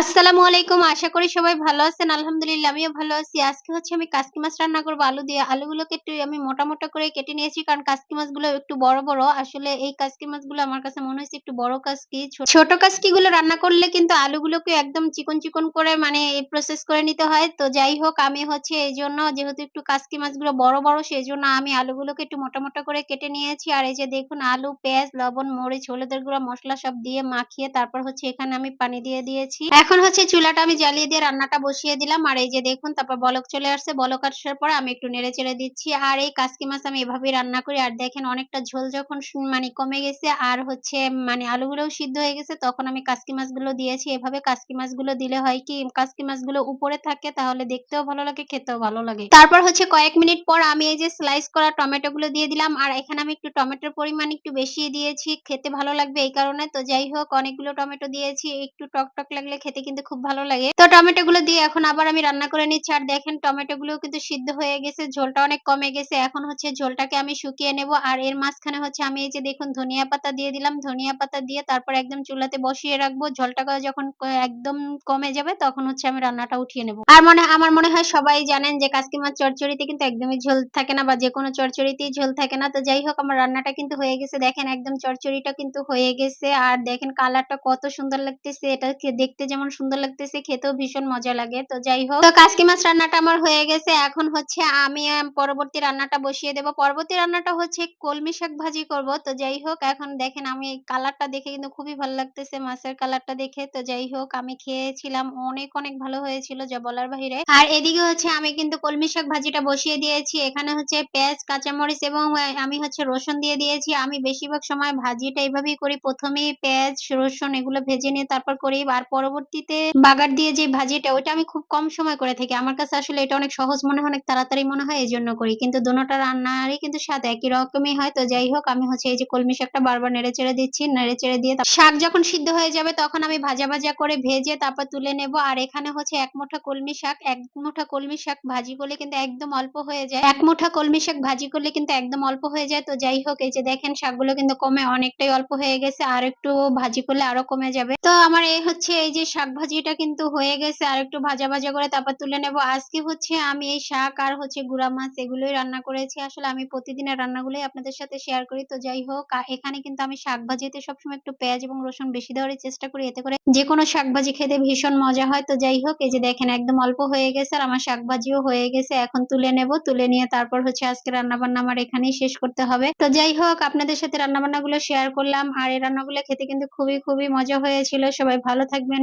আসসালামু আলাইকুম। আশা করি সবাই ভালো আছেন। আলহামদুলিল্লাহ, আমিও ভালো আছি। আজকে হচ্ছে আমি কাসকি মাছ রান্না করব, আলু দিয়ে। আলুগুলোকে একটু আমি মোটা মোটা করে কেটে নিয়েছি, কারণ কাসকি মাছগুলো একটু বড় বড়। আসলে এই কাসকি মাছগুলো আমার কাছে মনে হচ্ছে একটু বড় কাসকি। ছোট কাসকি গুলো রান্না করলে কিন্তু আলুগুলোকে একদম চিকন চিকন করে মানে প্রসেস করে নিতে হয়। তো যাই হোক, আমি হচ্ছে এই জন্য যেহেতু একটু কাসকি মাছগুলো বড় বড় সেই জন্য আমি আলুগুলোকে একটু মোটা মোটা করে কেটে নিয়েছি। আর এই যে দেখুন, আলু, পেঁয়াজ, লবণ, মরিচ, হলুদের গুঁড়া, মশলা সব দিয়ে মাখিয়ে তারপর হচ্ছে এখানে আমি পানি দিয়ে দিয়েছি। এখন হচ্ছে চুলাটা আমি জ্বালিয়ে দিয়ে রান্নাটা বসিয়ে দিলাম। আর এই যে দেখুন, তারপর বলক চলে আসছে। বলক আসার পর আমি একটু নেড়ে চেড়ে দিচ্ছি। আর এই কাসকি মাছ আমি এভাবেই রান্না করি। আর দেখেন, অনেকটা ঝোল যখন মানে কমে গেছে আর হচ্ছে মানে আলুগুলোও সিদ্ধ হয়ে গেছে, তখন আমি কাসকি মাছগুলো দিয়েছি। এভাবে কাসকি মাছগুলো দিলে হয় কি, কাসকি মাছগুলো উপরে থাকে, তাহলে দেখতেও ভালো লাগে, খেতেও ভালো লাগে। তারপর হচ্ছে কয়েক মিনিট পর আমি এই যে স্লাইস করা টমেটো গুলো দিয়ে দিলাম। আর এখানে আমি একটু টমেটোর পরিমাণ একটু বেশি দিয়েছি। খেতে ভালো লাগবে এই কারণে। তো যাই হোক, অনেকগুলো টমেটো দিয়েছি। একটু টক টক লাগলে খেতে কিন্তু খুব ভালো লাগে। তো টমেটো গুলো দিয়ে এখন আবার আমি রান্না করে নিচ্ছি। আর দেখেন টমেটো গুলো কিন্তু সিদ্ধ হয়ে গেছে, ঝোলটা অনেক কমে গেছে। এখন হচ্ছে ঝোলটাকে আমি শুকিয়ে নেব। আর এর মাঝখানে হচ্ছে আমি এই যে দেখুন, ধনিয়া পাতা দিয়ে দিলাম। ধনিয়া পাতা দিয়ে তারপর একদম চুলাতে বসিয়ে রাখব। ঝোলটা যখন একদম কমে যাবে, তখন হচ্ছে আমি রান্নাটা উঠিয়ে নেব। আর মনে, আমার মনে হয় সবাই জানেন যে কাসকি মাছ চচ্চড়িতে কিন্তু একদমই ঝোল থাকে না বা যে কোনো চচ্চড়িতেই ঝোল থাকে না। তো যাই হোক, আমার রান্নাটা কিন্তু হয়ে গেছে। দেখেন, একদম চচ্চড়িটা কিন্তু হয়ে গেছে। আর দেখেন, কালারটা কত সুন্দর লাগতেছে। এটা দেখতে যেমন সুন্দর লাগতেছে, খেতেও ভীষণ মজা লাগে। তো যাই হোক, তো কাসকি মাছ রান্নাটা আমার হয়ে গেছে। এখন হচ্ছে আমি পরবর্তী রান্নাটা বসিয়ে দেব। পরবর্তী রান্নাটা হচ্ছে কলমি শাক ভাজি করব। তো যাই হোক, এখন দেখেন আমি কালারটা দেখে কিন্তু খুবই ভালো লাগতেছে মাছের কালারটা দেখে। তো যাই হোক, আমি খেয়েছিলাম, অনেক অনেক ভালো হয়েছিল যা বলার বাহিরে। আর এদিকে হচ্ছে আমি কিন্তু কলমি শাক ভাজিটা বসিয়ে দিয়েছি। এখানে হচ্ছে পেঁয়াজ, কাঁচামরিচ এবং আমি হচ্ছে রসুন দিয়ে দিয়েছি। আমি বেশিরভাগ সময় ভাজিটা এইভাবেই করি। প্রথমেই পেঁয়াজ, রসুন এগুলো ভেজে নিয়ে তারপর করি। আর পরবর্তীতে বাগার দিয়ে যে ভাজিটা, ওইটা আমি খুব কম সময় করে থাকি। আমার কাছে আসলে এটা অনেক সহজ মনে হয়, অনেক তাড়াতাড়ি মনে হয় এই জন্য করি। কিন্তু দুটোটা রান্নারই কিন্তু স্বাদ একই রকমই হয়। তো যাই হোক, আমি হচ্ছে এই যে কলমি শাকটা বারবার নেড়ে চেড়ে দিচ্ছি। নেড়ে চেড়ে দিয়ে শাক যখন সিদ্ধ হয়ে যাবে, তখন আমি ভাজা ভাজা করে ভেজে তারপর তুলে নেব। আর এখানে হচ্ছে এক মুঠা কলমি শাক, এক মুঠা কলমি শাক ভাজি করলে কিন্তু একদম অল্প হয়ে যায়। এক মুঠা কলমি শাক ভাজি করলে কিন্তু একদম অল্প হয়ে যায়। তো যাই হোক, এই যে দেখেন, শাকগুলো কিন্তু কমে অনেকটাই অল্প হয়ে গেছে। আর একটু ভাজি করলে আরও কমে যাবে। তো আমার এই হচ্ছে এই যে শাক ভাজিটা কিন্তু হয়ে গেছে। আর একটু ভাজা ভাজা করে তারপর তুলে নেব। আজকে হচ্ছে আমি এই শাক আর হচ্ছে গুড়া মাছ এগুলোই রান্না করেছি। আসলে আমি প্রতিদিনের রান্নাগুলোই আপনাদের সাথে শেয়ার করি। তো যাই হোক এখানে কিন্তু আমি শাক ভাজিতে সবসময় একটু পেঁয়াজ এবং রসুন বেশি দেওয়ার চেষ্টা করি। এতে করে যে কোনো শাক ভাজি খেতে ভীষণ মজা হয়। তো যাই হোক, এই যে দেখেন একদম অল্প হয়ে গেছে আর আমার শাক ভাজিও হয়ে গেছে। এখন তুলে নেব, তুলে নিয়ে তারপর হচ্ছে আজকে রান্না বান্না আমার এখানেই শেষ করতে হবে। তো যাই হোক, আপনাদের সাথে রান্না বান্নাগুলো শেয়ার করলাম। আর এই রান্নাগুলো খেতে কিন্তু খুবই খুবই মজা হয়েছিল। সবাই ভালো থাকবেন